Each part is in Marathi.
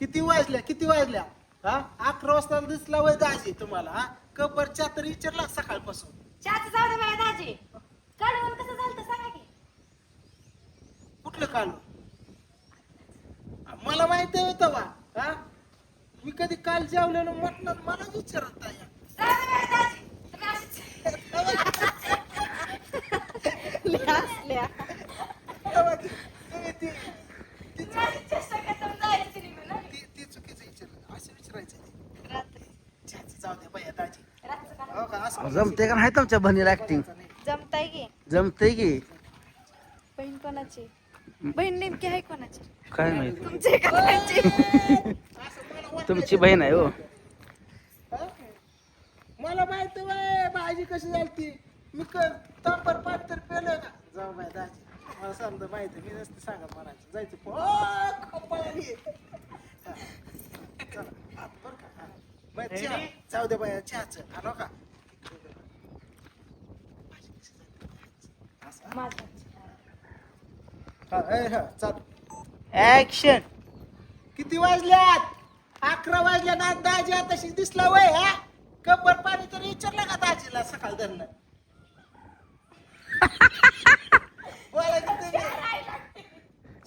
किती वाजल्या किती वाजल्या? हा? अकरा वाजता दिसला वय दाजी तुम्हाला हा? कबरच्या तर विचारला सकाळपासून. चहाचं जाऊ दे मला दाजी. काढून कसं झालं सांगा की. कुठलं कालू मला माहिती आहे तवा हा? मी कधी काल जेवलेलो म्हटलं मला विचारत नाही जाऊ दे मला दाजी तुम्ही अशीच लय हसल्या. तेव्हा ती- तुम्ही ती ती- माझी चेष्टा करता जायचं तरी म्हणून. ती ती चुकीचं विचारलं असं विचारायचं नाही. रात्री चहाचं जाऊ दे बया दाजी रातचं का? हो का असं जमते का नाही तुमच्या बहिणीला ऍक्टिंग. जमताय की जमते की बहीण कोणाची बहीण नेमकी आहे कोणाची काय माहिती तुमची आहे का त्यांची असं मला वाटलं तुमची बहीण आहे हो? मला माहिती वय भाजी कशी झालती मी तांबर पाणी तर पेलं का जाऊ बाय दाजी मला समजा माहिती मी नसते सांगा म्हणायचं जायचं प- ओ. हा. चला, आत बरं का? हा. मग चहा. जाऊ दे बाया चहाचं आणो का भाजी कशी झाली? असं, माझं हा, ए, हा, चालू ऍक्शन किती वाजल्यात? अकरा वाजल्या ना दाजी तशी दिसला वय हा? कपर पाणी तरी विचारलं का दाजीला सकाळ धरणं?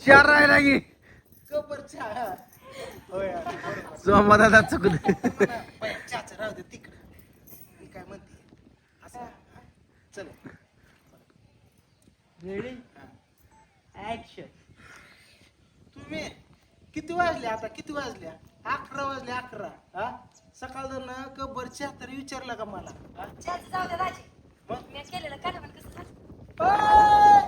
चार राहिला की. कपर चहा हा. होय हा, बरोबर. सोमा दादा चुकलं म्हणा, बाई, चहाचं राहू दे तिकडं मी काय म्हणते असं हा. चल रेडी हा. ऍक्शन तुम्ही किती वाजले आता? किती वाजल्या अकरा वाजले अकरा. हा? सकाळ धरणं कबर चहा तरी विचारला का मला? हा? चहाचं जाऊ दे दाजी. मग? मी केलेलं काढ पण कसं झालं? अय!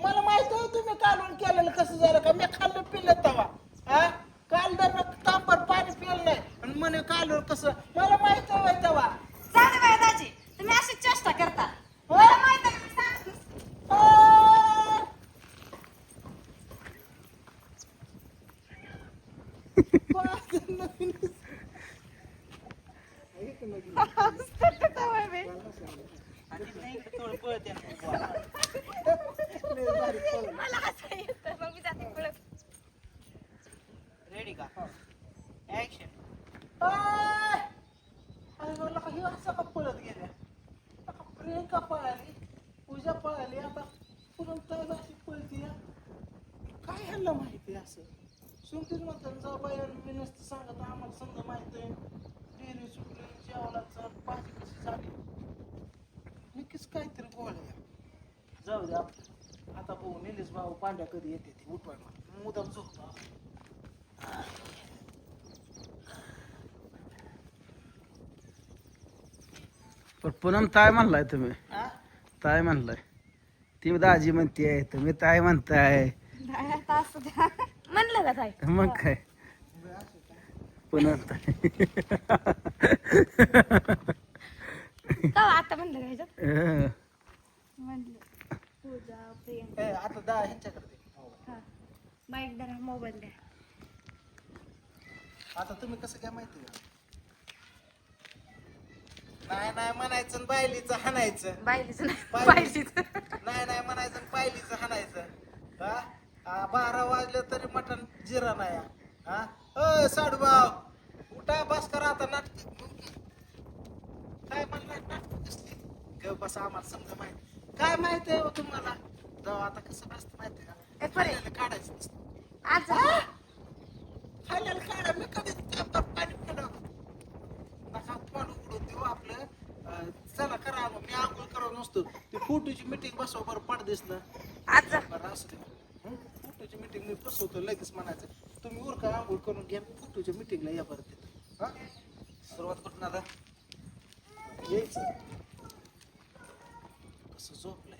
मला माहीत तुम्ही कालवण केलेलं कसं झालं का? मी खाल्लं पिलं तवा. हा? काल जर तांबर पाणी पिलं नाही. आणि म्हणे कालवण कसं? मला माहीत तवा. जाऊ दे बाई दाजी. तुम्ही अशीच चेष्टा करता मला माहीत आहे, मी सांगत नसते. अय! पाच नवीन. एक नवीन. लय भारी पळलं. मला हसायला येतं, मग मी जाते पळत. रेडी का? ऍक्शन काही असं का पळत गेल्या आता प्रियंका पळाली? पूजा पळाली? आता पुरण तर अशी पळती. काय ह्यांना माहिती आहे असं? सुमतीच म्हणतात जा बाई मी नसतं सांगत आम्हाला समजा माहीत आहे. डेअरी सुटली जेवणाचं भाजी कशी झाली? मी किस काहीतरी बोलूया जाऊ दे आपलं आता निलेश भाऊ पांड्या कधी येते ते उठवाय मला मुदाम पण पूनम ताय म्हणलाय तुम्ही. हा? ताय म्हणलाय. ती दाजी म्हणतीये तुम्ही ताय म्हणताय. नाही, आता असू द्या. म्हणलं का ताई? मग काय? पुन्हा ताय. का आता म्हणलं का ह्याच्यात अं, म्हणलं. पूजा प्रियंका ए, आता दा ह्यांच्याकडे दे. हा. माईक द्या मोबाईल द्या. आता तुम्ही कसं काय माहिती का नाही नाही म्हणायचं आणि बायलीचं हाणायचं. बायलीच नाही बायलीचं. नाही नाही म्हणायचं आणि बायलीचं हाणायचं. हा? हा, बारा वाजले तरी मटण जिरा नाही. हा? अ साडूभाव उठा बस करा आता नाटक. काय म्हणलं नाटक कसली? ग बस आम्हाला समजा माहिती. काय माहिती आहे हो तुम्हाला? जाऊ आता कसं असतं माहिती आहे का. खाल्लेलं काढायचं नसतं. आज खाल्लेलं काढा. मी कधीच तांबा पाणी पिलं नका तोंड उघडून देऊ आपलं. अं, चला करा मग मी आंघोळ करत नसतो. ती फोटोची मिटिंग बसव बरं पड दिसलं आज बरं असू दे. हं? फोटोची मिटिंग मी बसवतो लगेच म्हणायचं. तुम्ही उरका आंघोळ करून घ्या. फोटोच्या मिटिंगला या बरं तिथं. हा? सुरुवात कुठून आता? यायचं. कसं झोपलंय.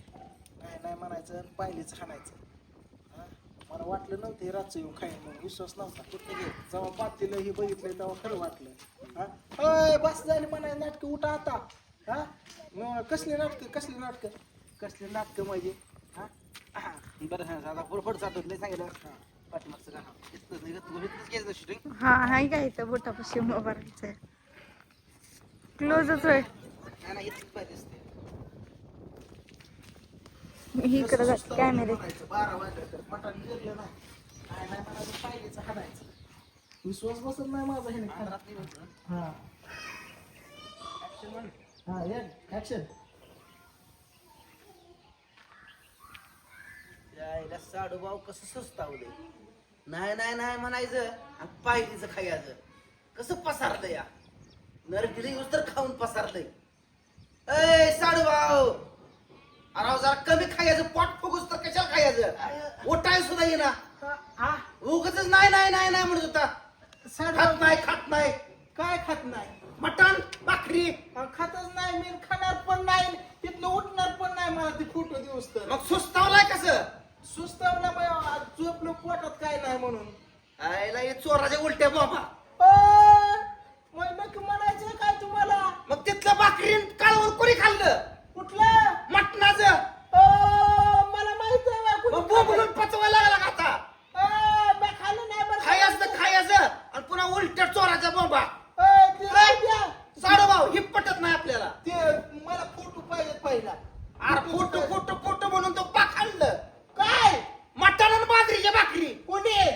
नाही नाही म्हणायचं आणि पायलीच हाणायचं. हा? मला वाटलं नव्हतं हे रातचं येऊन खाईन म्हणून. विश्वास नव्हता. कुठलं घे जेव्हा पातीला हे बघितलं तेव्हा खरं वाटलं. हा? अय बस झाली म्हणायचं नाटकं उठा आता. हा? मग कसली नाटकं कसली नाटकं? कसली नाटकं म्हणजे? हा? बरं हा आता पुरफड साठवत नाही सांगितलं. पाठीमागचं का इथंच नाही तू इथंच घ्यायचं शूटिंग हा हाय का इथं? बोटापाशी मोबाईलचं. क्लोजच होय. नाही नाही इथंच पाहिजे असते इकडे जाते कॅमेरे म्हणायचं बारा वाजलं तर मटण गिरलं नाही नाही नाही म्हणायचं पायलीचं हाणायचं विश्वास बसत नाही माझा हे. हा हा ऍक्शन यायला साडू भाऊ कसं सुस्तावले. नाही नाही नाही म्हणायचं. आणि पायलीचं खायचं. कसं पसारलं या. नरकिली यूज तर खाऊन पसारलंय ए साडू भाऊ! अरे अहो, जरा कमी खायचं पोट फुगूस तर कशाला खायचं? उठाय सुद्धा हा उगच नाही नाही नाही नाही म्हणत होता. खात नाही खात नाही. काय खात नाही? मटण भाकरी. खातच नाही मी खाणार पण नाही तिथनं उठणार पण नाही मला ते फोटो दिवस तर. मग सुस्तावलाय कसं? सुस्तावला बाई, झोपलो पोटात काय नाही म्हणून. आयला हे चोराच्या उलट्या बाबा अ, मग नक्की म्हणायचं काय तुम्हाला मग तिथलं भाकरी काळवून कोणी खाल्लं कुठलं मटणाचं अ, मला माहीत आहे बा, कुणी मग बोंबलून पचवायला लागला का आता अ, मी खाल्लं नाही बरं खायचं तर खायचं आणि पुन्हा उलट्या चोराच्या बोंबा अ, ते राहू द्या. साडूभाऊ ही पटत नाही आपल्याला ते मला फोटो पाहिजे पहिला अरे फोटो फोटो फोटो म्हणून तो पाक खाल्लं काय मटण आणि बाजरीच्या भाकरी कुणी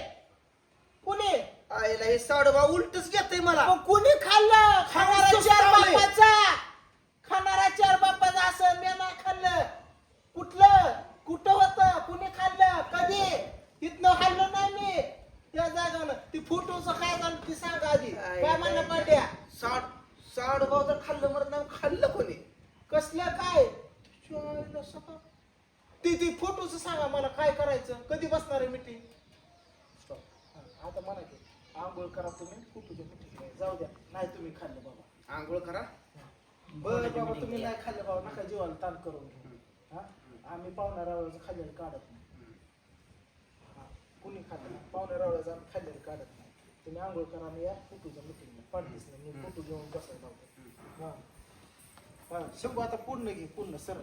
कुणी आईला हे साडूभाऊ उलटच घेतय मला मग कुणी खाल्लं खाणारा चार सुस्तावलंय. बापाचा खाणारा चार बापाचा असं मी नाही खाल्लं कुठलं कुठं होतं कुणी खाल्लं कधी इथनं खाल्लं नाही मी त्या जागानं ती फोटोचं काय झालं ती सांग आधी काय म्हणलं पाट्या साड साडूभाऊ तर खाल्लं मरत नाही खाल्लं कोणी? कसलं काय? ती ती फोटोचं सांगा मला काय करायचं? कधी बसणार आहे मिटिंग आता म्हणा की आंघोळ करा तुम्ही फोटोच्या मिटिंग जाऊ द्या. नाही तुम्ही खाल्लं बाबा. आंघोळ करा? बरं बाबा तुम्ही नाही खाल्लं बाबा नका जीवाला ताण करून घेऊ. हा? आम्ही पाहुण्या रावळाचं खाल्लेलं काढत नाही. हा. कुणी खाल्लं? पाहुण्या रावळाचं आम्ही खाल्लेलं काढत नाही. तुम्ही आंघोळ करा आणि या फोटोच्या मिटिंगला पाठलीच नाही मी फ़ोटो घेऊन बसायला लावतो हा हा शंभू आता पूर्ण घे पूर्ण सरळ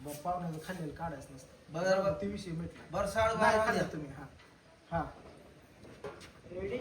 बरं पाहुण्याचं खाल्लेलं काढायचं नसतं बरं, बरं. ते विषय मिटला बरं नाही साडूभाऊ खाल्लं तुम्ही हा हा रेडी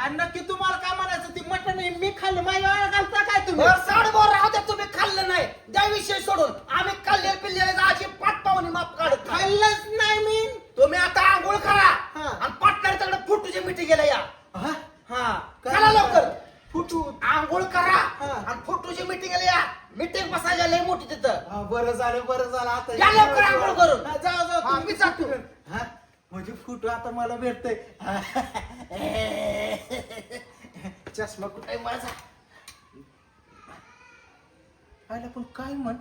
आणि नक्की तुम्हाला काय म्हणायचं ती मटण आहे, मी खाल्लं. माझ्या वेळा घालता काय तुम्ही? बरं साडूभाऊ राहू द्या तुम्ही खाल्लं नाही. त्या विषय सोडून. आम्ही खाल्ले पिल्ले अशी पाठ पाहुणी माप काढत. खाल्लंच नाही मी. तुम्ही आता आंघोळ करा. हा. आणि पाटणार तिकडे फुटूची मिठी गेल्या या. हा? हा. चला लवकर. फुटू. आंघोळ करा. हा. आणि फोटोची मीटिंग या. मीटिंग बसायला लय मोठी तिथं. हा, बरं झालं बरं झालं. आता या लवकर आंघोळ करून. हा, जा जा हा, मी जातो. हा? म्हणजे फुटू आता मला भेटतय. चष्मा कुठे माझा? आयला पण काय म्हण?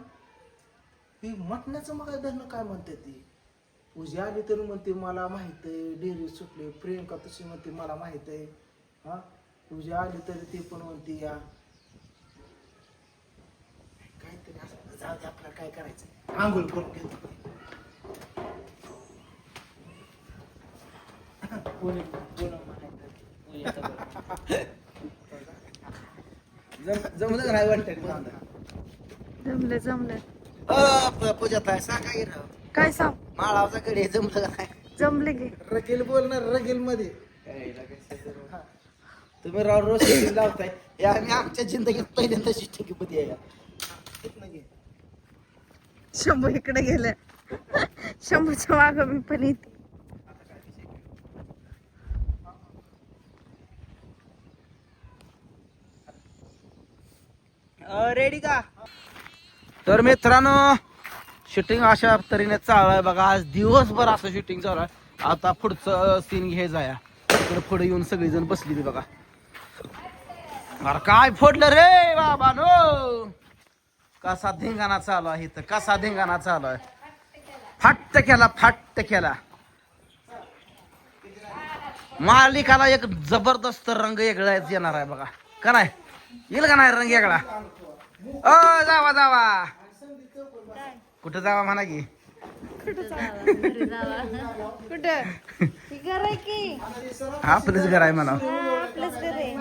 ती मटण्याचं मग धरणं काय म्हणते ती? पूजा आली तर म्हणते मला माहीत आहे डेअरी सुटली प्रियंका तशी म्हणते मला माहीत आहे. हा? पूजा आली तरी ती पण म्हणते या. काहीतरी असं जाऊ दे आपल्याला काय करायचं आंघोळ करून घेतो. कोणी कोण जमलं नाही वाटतं जमलं जमलं. पूजा ताई सांगा की राव काय सांग? माळावचा कडे जमलं का नाही? जमले की. रगेल बोलणार रगेल मध्ये. तुम्ही राव रोज shooting लावताय. हे आम्ही आमच्या जिंदगीत पहिल्यांदा शिस्टिंगमध्ये आहे. शंभू इकडे गेलं शंभूच्या माग मी पण येते रेडी का? तर मित्रांनो शूटिंग अशा तऱ्हेने चालू आहे बघा. आज दिवसभर असं शूटिंग चालू आहे. आता पुढचं सीन घे जाया. तर पुढे येऊन सगळीजण बसली ती बघा. अरे काय फोडलं रे बाबा नो! कसा धिंगाणा चालू आहे तर कसा धिंगाणा चालू आहे. फाट्ट केला फाट्ट केला. मालिकाला एक जबरदस्त रंग वेगळाच येणार आहे बघा. का नाही? येईल का नाही रंग वेगळा? ओ जावा जावा. कुठं जावा म्हणा की? कुठं घर आहे की? आपलंच घर आहे म्हणा. आपलंच घर आहे.